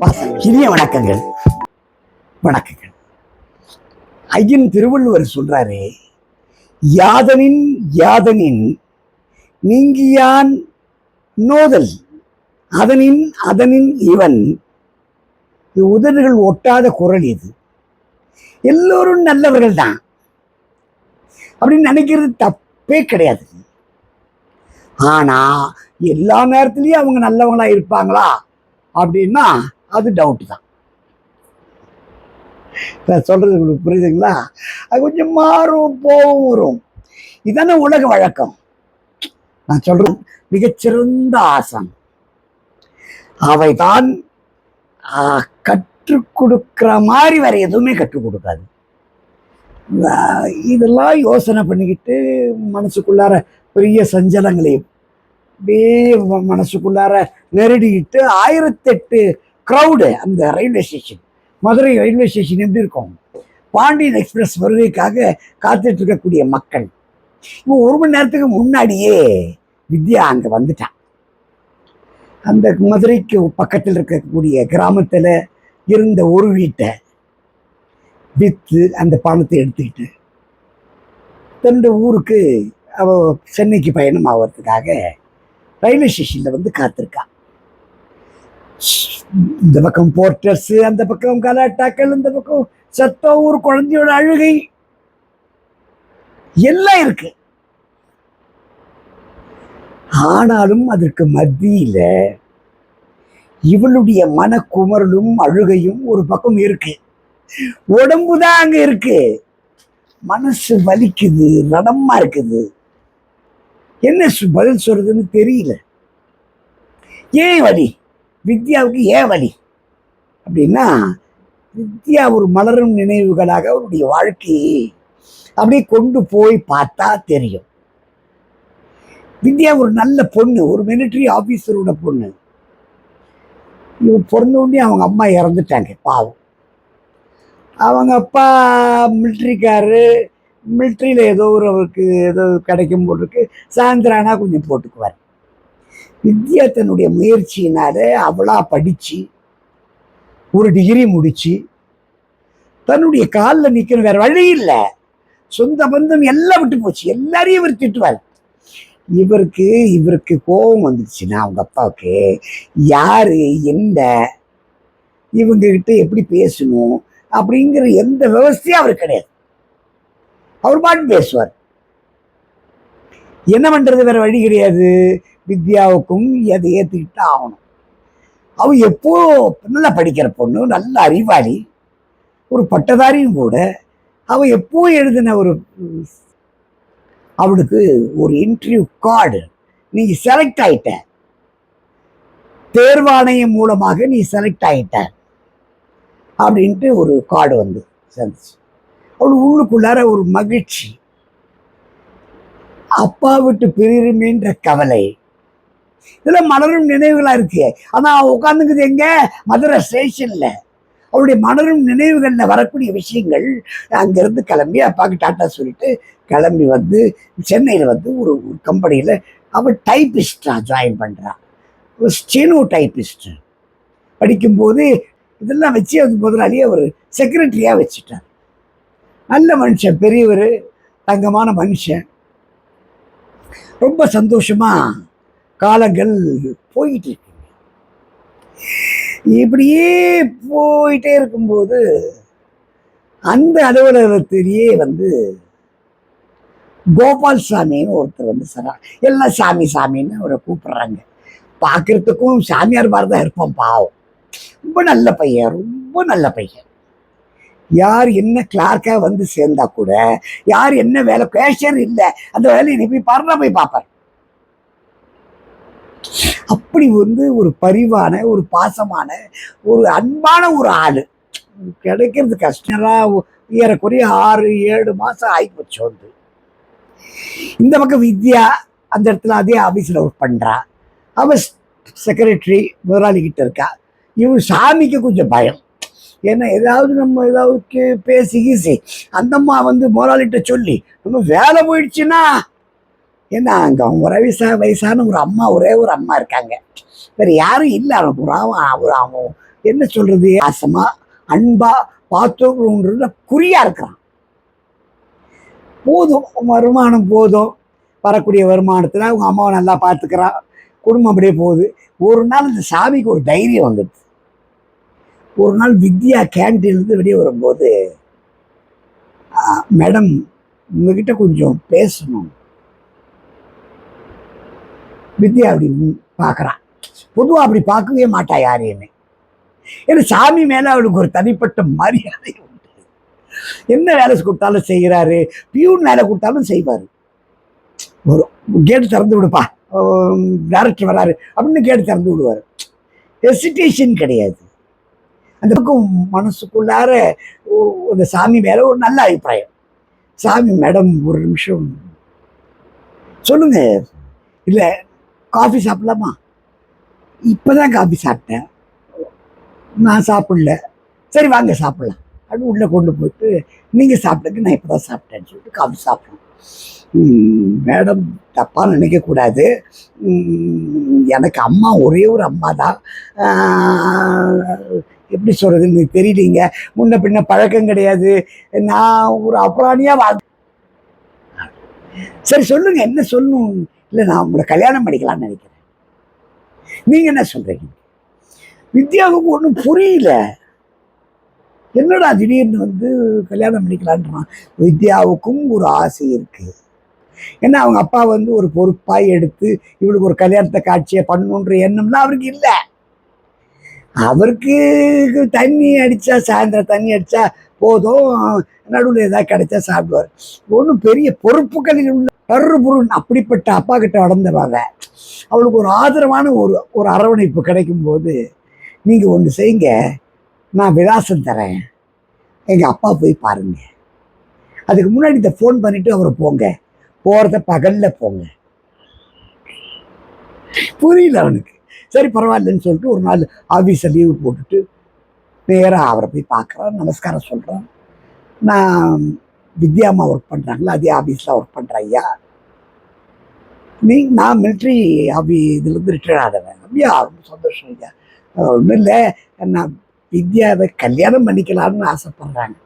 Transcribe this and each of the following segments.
இனிய வணக்கங்கள். வணக்கங்கள். ஐயன் திருவள்ளுவர் சொல்றாரு யாதனின் யாதனின் நீங்கியான் நோதல் அதனின் அதனின் இவன் உதடுகள் ஒட்டாத குரல் இது. எல்லோரும் நல்லவர்கள் தான். அப்படின்னு நினைக்கிறது தப்பே கிடையாது. ஆனா எல்லா நேரத்துலயும் அவங்க நல்லவங்களா இருப்பாங்களா? அப்படின்னா அது டவுட் தான். நான் சொல்றது உங்களுக்கு புரியுதுங்களா? அது கொஞ்சம் மாறும் போகும் வரும். இதான உலக வழக்கம். நான் சொல்றேன் மிகச்சிறந்த ஆசன் அவைதான் ஆஹ், கற்றுக் கொடுக்கிற மாதிரி வேற எதுவுமே கற்றுக் கொடுக்காது. இதெல்லாம் யோசனை பண்ணிக்கிட்டு மனசுக்குள்ளார பெரிய சஞ்சலங்களையும் அப்படியே மனசுக்குள்ளார நெருடிக்கிட்டு ஆயிரத்தெட்டு க்ரௌடு அந்த railway station Madurai railway station எப்படி இருக்கும்? பாண்டியன் எக்ஸ்பிரஸ் வருகைக்காக காத்துட்டு இருக்கக்கூடிய மக்கள். இப்போ ஒரு மணி நேரத்துக்கு முன்னாடியே வித்யா அங்கே வந்துட்டான். அந்த மதுரைக்கு பக்கத்தில் இருக்கக்கூடிய கிராமத்தில் இருந்த ஒரு வீட்டை விற்று அந்த பணத்தை எடுத்துக்கிட்டு தன்னுடைய ஊருக்கு அவ சென்னைக்கு பயணம் ஆகிறதுக்காக ரயில்வே ஸ்டேஷனில் வந்து காத்திருக்கான் இந்த பக்கம் போர்ட்டர்ஸ் அந்த பக்கம் கலாட்டாக்கள் இந்த பக்கம் சத்தம் ஒரு குழந்தையோட அழுகை. எல்லாம் இருக்கு. ஆனாலும் அதற்கு மத்தியில இவளுடைய மனக்குமரலும் அழுகையும் ஒரு பக்கம் இருக்கு. உடம்பு தான் அங்க இருக்கு. மனசு வலிக்குது நடமா இருக்குது. என்ன சு- பதில் சொல்றதுன்னு தெரியல. ஏன் வலி? வித்யாவுக்கு ஏன் வழி அப்படின்னா வித்யா ஒரு மலரும் நினைவுகளாக அவருடைய வாழ்க்கையை அப்படியே கொண்டு போய் பார்த்தா தெரியும். வித்யா ஒரு நல்ல பொண்ணு ஒரு மிலிட்டரி ஆஃபீஸரோட பொண்ணு. இவன் பிறந்தோடனே அவங்க அம்மா இறந்துட்டாங்க பாவம். அவங்க அப்பா மிலிட்ரிக்காரு மிலிட்ரியில் ஏதோ ஒரு அவருக்கு ஏதோ கிடைக்கும் போல் சாயந்தரம் ஆனால் கொஞ்சம் போட்டுக்குவார். வித்யா தன்னுடைய முயற்சியினால அவளா படித்து ஒரு டிகிரி முடிச்சு தன்னுடைய காலில் நிற்கணும் வேற வழி இல்லை. சொந்த பந்தம் எல்லாம் விட்டு போச்சு. எல்லாரையும் இவர் திட்டுவார். இவருக்கு இவருக்கு கோபம் வந்துச்சுன்னா அவங்க அப்பாவுக்கு யாரு? என்ன இவங்க கிட்ட எப்படி பேசணும்? அப்படிங்கிற எந்த விவசாயம் அவர் கிடையாது. அவர் பாட்டு பேசுவார். என்ன பண்றது? வேற வழி கிடையாது. வித்யாவுக்கும் அதை ஏத்துக்கிட்டு ஆகணும் அவ எப்போ நல்லா படிக்கிற பொண்ணு நல்ல அறிவாளி ஒரு பட்டதாரியும் கூட அவ எப்போ எழுதின ஒரு அவளுக்கு ஒரு இன்டர்வியூ கார்டு நீ செலக்ட் ஆயிட்ட. தேர்வாணையம் மூலமாக நீ செலக்ட் ஆயிட்ட. அப்படின்ட்டு ஒரு கார்டு வந்து சேர்ந்துச்சு அவள் உள்ளுக்குள்ளார ஒரு மகிழ்ச்சி. அப்பா விட்டு பிரிருமேன்ற கவலை. இதெல்லாம் மலரும் நினைவுகளா இருக்கு. ஆனா உட்காந்துக்குது எங்க? மதுரை ஸ்டேஷன்ல. அவருடைய மலரும் நினைவுகள்ல வரக்கூடிய விஷயங்கள் அங்கேருந்து கிளம்பி அப்பாவுக்கு டாட்டா சொல்லிட்டு கிளம்பி வந்து சென்னையில் வந்து ஒரு கம்பெனியில் அவள் டைப்பிஸ்டாக ஜாயின் பண்ணுறான் ஒரு ஸ்டெனோ டைப்பிஸ்ட் படிக்கும்போது இதெல்லாம் வச்சு அது முதலாளியே ஒரு செக்ரட்டரியாக வச்சுட்டார். நல்ல மனுஷன் பெரியவர் தங்கமான மனுஷன். ரொம்ப சந்தோஷமா காலங்கள் போயிட்டு இருக்கு. இப்படியே போயிட்டே இருக்கும்போது அந்த அலுவலகத்திலேயே வந்து கோபால் சாமின்னு ஒருத்தர் வந்து சொல்றாங்க எல்லாம் சாமி சாமின்னு அவரை கூப்பிடுறாங்க. பார்க்கறதுக்கும் சாமியார் மாதிரி தான் இருப்போம் பாவம். ரொம்ப நல்ல பையன் ரொம்ப நல்ல பையன். யார் என்ன கிளார்க்கா வந்து சேர்ந்தா கூட யார் என்ன வேலை கேஷியர் இல்லை அந்த வேலையை நீ போய் பாருனா போய் பார்ப்பார். அப்படி வந்து ஒரு பரிவான ஒரு பாசமான ஒரு அன்பான ஒரு ஆள். கிடைக்கிறது கஷ்டமா. ஏறக்குறைய ஆறு ஏழு மாதம் ஆகிப்போச்சு வந்து. இந்த பக்கம் வித்யா அந்த இடத்துல அதே ஆஃபீஸில் ஒர்க் பண்ணுறா அவள் செக்ரட்டரி முதலாளி கிட்ட இருக்கா. இவன் சாமிக்கு கொஞ்சம் பயம். ஏன்னா ஏதாவது நம்ம ஏதாவது கே- பேசி கீசி அந்தம்மா வந்து முதலாளிகிட்ட சொல்லி நம்ம வேலை போயிடுச்சுன்னா ஏன்னா அங்கே அவங்க வயசா வயசான ஒரு அம்மா ஒரே ஒரு அம்மா இருக்காங்க. வேறு யாரும் இல்லை. அவனுக்கு ஒரு அவன் அவன் என்ன சொல்றது? ஆசமா அன்பா பார்த்தோம்ன்ற குறியா இருக்கிறான். போதும். வருமானம் போதும். வரக்கூடிய வருமானத்தில் அவங்க அம்மாவை நல்லா பார்த்துக்கிறான். குடும்பம் அப்படியே போகுது. ஒரு நாள் இந்த சாமிக்கு ஒரு தைரியம் வந்துடுது. ஒரு நாள் வித்யா கேன்டீன்லேருந்து வெளியே வரும்போது மேடம் உங்ககிட்ட கொஞ்சம் பேசணும். வித்யா அப்படி பார்க்குறான். பொதுவாக அப்படி பார்க்கவே மாட்டா யாரையுமே ஏன்னா சாமி மேலே அவளுக்கு ஒரு தனிப்பட்ட மரியாதை உண்டு. என்ன வேலை கொடுத்தாலும் செய்கிறாரு பியூன் வேலை கொடுத்தாலும் செய்வார். ஒரு கேட்டு திறந்து விடுப்பா. டேரக்டர் வராரு அப்படின்னு கேட்டு திறந்து விடுவார். ஹெசிடேஷன் கிடையாது. அந்த பக்கம் மனசுக்குள்ளார ஒ- அந்த சாமி மேலே ஒரு நல்ல அபிப்பிராயம். சாமி மேடம் ஒரு நிமிஷம். சொல்லுங்க. இல்லை காஃபி சாப்பிடலாமா? இப்போதான் காஃபி சாப்பிட்டேன். நான் சாப்பிடல. சரி வாங்க சாப்பிடலாம். அப்படின்னு உள்ளே கொண்டு போயிட்டு நீங்கள் சாப்பிடுங்க நான் இப்போ தான் சாப்பிட்டேன்னு சொல்லிட்டு காஃபி சாப்பிட்றோம் மேடம் தப்பாக நினைக்கக்கூடாது எனக்கு அம்மா ஒரே ஒரு அம்மா தான் எப்படி சொல்கிறதுன்னு தெரியலீங்க. முன்ன பின்ன பழக்கம் கிடையாது. நான் ஒரு அப்புறாணியாக வாழ் சரி சொல்லுங்க என்ன சொல்லணும்? இல்லை நான் உங்களை கல்யாணம் பண்ணிக்கலாம்னு நினைக்கிறேன். நீங்கள் என்ன சொல்கிறீங்க வித்யாவுக்கு ஒன்றும் புரியல. என்னடா திடீர்னு வந்து கல்யாணம் பண்ணிக்கலான்றான்? வித்யாவுக்கும் ஒரு ஆசை இருக்கு. ஏன்னா அவங்க அப்பா வந்து ஒரு பொறுப்பாய் எடுத்து இவளுக்கு ஒரு கல்யாணத்தை காட்சியை பண்ணணுன்ற எண்ணம்லாம் அவருக்கு இல்லை. அவருக்கு தண்ணி அடித்தா சாயந்தரம் தண்ணி அடித்தா போதும். நடுவில் ஏதாவது கிடைச்சா சாப்பிடுவார். ஒன்றும் பெரிய பொறுப்புகளில் உள்ள கரு அப்படிப்பட்ட அப்பா கிட்ட வளர்ந்தவாங்க அவளுக்கு ஒரு ஆதரவான ஒரு ஒரு அரவணைப்பு கிடைக்கும்போது நீங்கள் ஒன்று செய்யுங்க நான் விலாசம் தரேன். எங்கள் அப்பா போய் பாருங்க. அதுக்கு முன்னாடி இந்த ஃபோன் பண்ணிட்டு அவரை போங்க. போகிறத பகலில் போங்க. புரியல அவனுக்கு. சரி பரவாயில்லன்னு சொல்லிட்டு ஒரு நாள் ஆஃபீஸை லீவு போட்டுட்டு நேராக அவரை போய் பார்க்குறான் நமஸ்காரம் சொல்கிறான் நான் வித்யாமா ஒர்க் பண்ணுறாங்களா அதே ஆஃபீஸில் ஒர்க் பண்ணுற ஐயா நீ நான் மிலிட்ரி ஆஃபி இதுலேருந்து ரிட்டையர் ஆகிறேன் அப்படியா? ரொம்ப சந்தோஷம் ஐயா. ஒன்றும் இல்லை. நான் வித்யாவை கல்யாணம் பண்ணிக்கலாம்னு ஆசைப்படுறாங்க.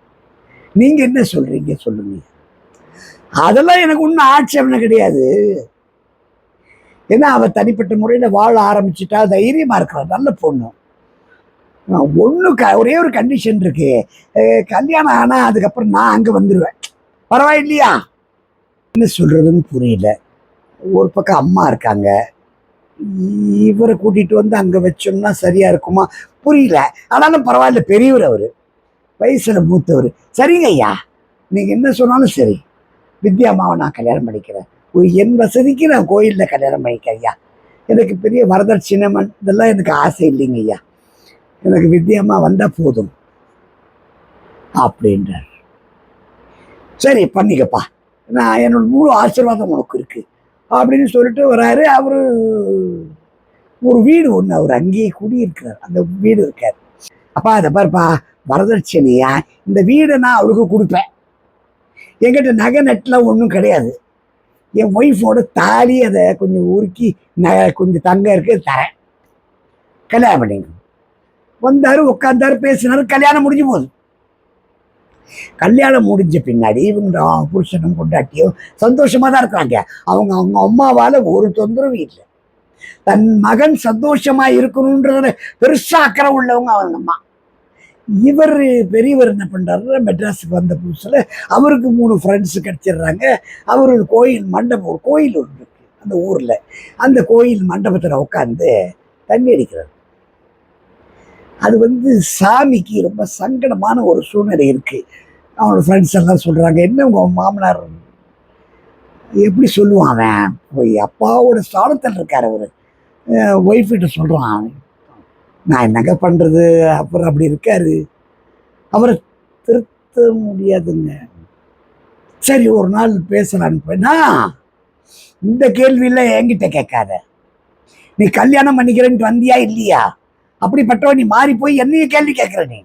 நீங்கள் என்ன சொல்கிறீங்க சொல்லுங்க. அதெல்லாம் எனக்கு ஒன்றும் ஆட்சேபனை கிடையாது. ஏன்னா அவள் தனிப்பட்ட முறையில் வாழ ஆரம்பிச்சிட்டா தைரியமாக இருக்கிறா நல்ல பொண்ணு. ஒன்று க ஒரே ஒரு கண்டிஷன் இருக்கு. கல்யாணம் ஆனால் அதுக்கப்புறம் நான் அங்கே வந்துடுவேன் பரவாயில்லையா? என்ன சொல்கிறதுன்னு புரியல. ஒரு பக்கம் அம்மா இருக்காங்க. இவரை கூட்டிகிட்டு வந்து அங்கே வச்சோம்னா சரியாக இருக்குமா? புரியல. ஆனாலும் பரவாயில்ல பெரியவர் அவர். வயசில் மூத்தவர். சரிங்க ஐயா. நீங்கள் என்ன சொன்னாலும் சரி. வித்யா அம்மாவை நான் கல்யாணம் பண்ணிக்கிறேன். என் வசதிக்கு நான் கோயிலில் கல்யாணம் பண்ணிக்கிறேன் ஐயா. எனக்கு பெரிய வரதட்சிணமன் இதெல்லாம் எனக்கு ஆசை இல்லைங்க ஐயா. எனக்கு வித்யாம்மா வந்தால் போதும் அப்படின்றார். சரி பண்ணிக்கப்பா. நான் என்னோட முழு ஆசீர்வாதம் உனக்கு இருக்கு அப்படின்னு சொல்லிட்டு வராரு. அவரு ஒரு வீடு ஒன்று அவர் அங்கேயே குடியிருக்கிறார். அந்த வீடு இருக்கார். அப்பா அதை பாருப்பா வரதட்சணையா? இந்த வீடை நான் அவளுக்கு கொடுப்பேன். என்கிட்ட நகை நட்டுலாம் ஒன்றும் கிடையாது. என் ஒய்ஃபோட தாலி அதை கொஞ்சம் உருக்கி நகை கொஞ்சம் தங்க இருக்கு தரேன். கல்யாணம் பண்ணிங்க வந்தாரு உட்காந்தாரு பேசினாரு கல்யாணம் முடிஞ்சு போகுது. கல்யாணம் முடிஞ்ச பின்னாடி இவங்க புருஷனும் கொண்டாட்டியும் சந்தோஷமா தான் இருக்காங்க. அவங்க அவங்க அம்மாவால ஒரு தொந்தரவும் இல்லை. தன் மகன் சந்தோஷமா இருக்கணுன்றதுல பெருசா அக்கறை உள்ளவங்க அவங்க அம்மா. இவர் பெரியவர் என்ன பண்றாரு மெட்ராஸுக்கு வந்த புதுசுல அவருக்கு மூணு ஃப்ரெண்ட்ஸு கிடச்சிடுறாங்க. அவர் ஒரு கோயில் மண்டபம் ஒரு கோயில் ஒன்று இருக்கு அந்த ஊர்ல. அந்த கோயில் மண்டபத்தில் உட்காந்து தண்ணி அடிக்கிறார். அது வந்து சாமிக்கு ரொம்ப சங்கடமான ஒரு சூழ்நிலை இருக்குது அவனோட ஃப்ரெண்ட்ஸ் எல்லாம் சொல்கிறாங்க என்ன உங்கள் மாமனார்? எப்படி சொல்லுவான் அவன்? போய் அப்பாவோட ஸ்தானத்தில் இருக்கார் அவர். ஒய்ஃப் சொல்கிறான் அவன் நான் என்னங்க பண்ணுறது அப்புறம் அப்படி இருக்காரு. அவரை திருத்த முடியாதுங்க. சரி ஒரு நாள் பேசலான்னு போனா இந்த கேள்வியெல்லாம் என்கிட்ட கேட்காத. நீ கல்யாணம் பண்ணிக்கிறேன்ட்டு வந்தியா இல்லையா? அப்படிப்பட்டவன் நீ மாறி போய் என்னைய கேள்வி கேட்குற நீ?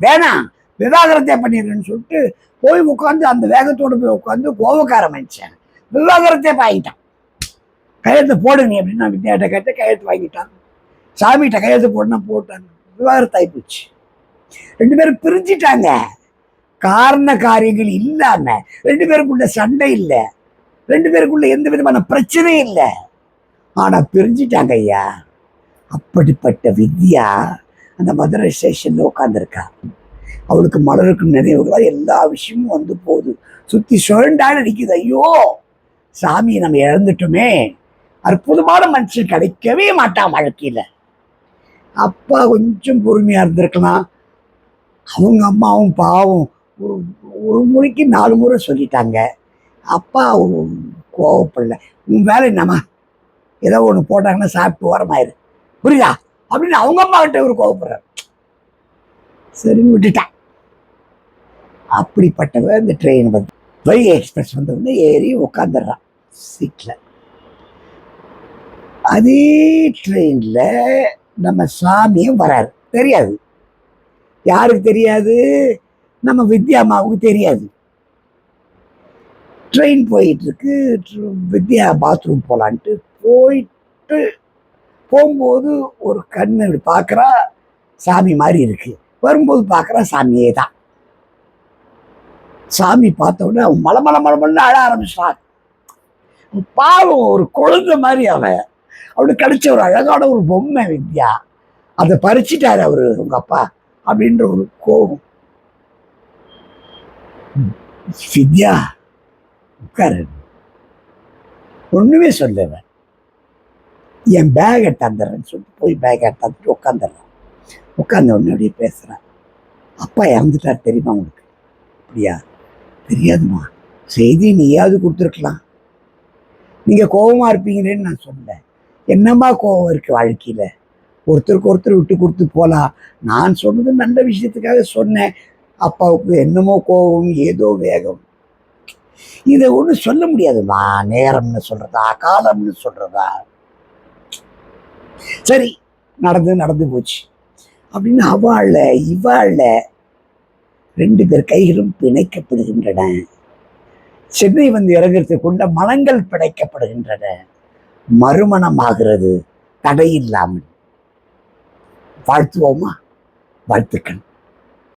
வேணாம் விவாகரத்தை பண்ணிடுன்னு சொல்லிட்டு போய் உட்காந்து அந்த வேகத்தோடு போய் உட்காந்து கோவக்கார மனுஷன். விவாகரத்தை வாங்கிட்டான் கையெழுத்து போடுங்க அப்படின்னு நான் வித்யாட்ட கேட்டு கையெழுத்து வாங்கிட்டான். சாமிகிட்ட கையெழுத்து போடணும் போட்டாங்க விவாகரத்தாகி போச்சு. ரெண்டு பேரும் பிரிஞ்சிட்டாங்க. காரண காரியங்கள் இல்லாம ரெண்டு பேருக்குள்ள சண்டை இல்லை. ரெண்டு பேருக்குள்ள எந்த விதமான பிரச்சனையும் இல்லை. ஆனா பிரிஞ்சிட்டாங்க ஐயா. அப்படிப்பட்ட வித்யா அந்த மதுரை ஸ்டேஷன்ல உட்காந்துருக்கா அவளுக்கு மலருக்கு நினைவுகள் எல்லா விஷயமும் வந்து போகுது. சுத்தி சுழண்டான நிற்கிது ஐயோ! சாமியை நம்ம இழந்துட்டோமே. அற்புதமான மனுஷன் கிடைக்கவே மாட்டான் வாழ்க்கையில. அப்பா கொஞ்சம் பொறுமையா இருந்திருக்கலாம். அவங்க அம்மாவும் பாவம். ஒரு ஒரு முறைக்கு நாலு முறை சொல்லிட்டாங்க. அப்பா கோவப்படல. உன் வேலை என்னம்மா? ஏதோ ஒன்று போட்டாங்கன்னா சாப்பிட்டு ஓரமாயிரு. புரியுதா? அப்படின்னு அவங்க அம்மா கிட்ட இவர் கோவப்படுறார். சரின்னு விட்டுட்டான். அப்படிப்பட்டவ இந்த ட்ரெயின் வந்து வைகை எக்ஸ்பிரஸ் வந்தவுடனே ஏறி உட்காந்துடுறான் சீட்டில் அதே ட்ரெயினில் நம்ம சாமியும் வராரு. தெரியாது. யாருக்கு தெரியாது? நம்ம வித்யா அம்மாவுக்கு தெரியாது. ட்ரெயின் போயிட்டு இருக்கு. வித்யா பாத்ரூம் போகலான்ட்டு போயிட்டு போகும்போது ஒரு கண்ணு இப்படி பார்க்குறா சாமி மாதிரி இருக்கு. வரும்போது பார்க்குறா சாமியே தான். சாமி பார்த்த உடனே அவன் மலை மலை மலை அழ ஆரம்பிச்சிட்டான். பாவம் ஒரு குழந்தை மாதிரி அவன். அவனுக்கு கிடைச்ச ஒரு அழகான ஒரு பொம்மை வித்யா. அதை பறிச்சிட்டாரு அவரு உங்க அப்பா அப்படின்ற ஒரு கோபம். வித்யா உட்காரு. ஒண்ணுமே சொல்லல என் பேக் எட்டாந்துடுறேன்னு சொல்லிட்டு போய் பேக் எடுத்தாந்துட்டு உட்காந்துடுறான் உட்காந்த உடனே அப்படியே அப்பா இறந்துட்டார் தெரியுமா உங்களுக்கு அப்படியா? தெரியாதுமா. செய்தி நீயாவது கொடுத்துருக்கலாம். நீங்கள் கோபமாக இருப்பீங்களேன்னு நான் சொன்னேன் என்னம்மா கோபம் இருக்குது வாழ்க்கையில்? ஒருத்தருக்கு ஒருத்தர் விட்டு கொடுத்து போகலாம் நான் சொன்னது நல்ல விஷயத்துக்காக சொன்னேன். அப்பாவுக்கு என்னமோ கோபம் ஏதோ வேகம். இதை ஒன்றும் சொல்ல முடியாதுமா. நேரம்னு சொல்கிறதா காலம்னு சொல்கிறதா சரி நடந்து நடந்து போச்சு. அப்படின்னு அவள இவாள ரெண்டு பேர் கைகளும் பிணைக்கப்படுகின்றன. சென்னை வந்து இறங்குறதுக்கு கொண்ட மனங்கள் பிணைக்கப்படுகின்றன. மறுமணமாகிறது தடை இல்லாமல் வாழ்த்துவோமா? வாழ்த்துக்கள்.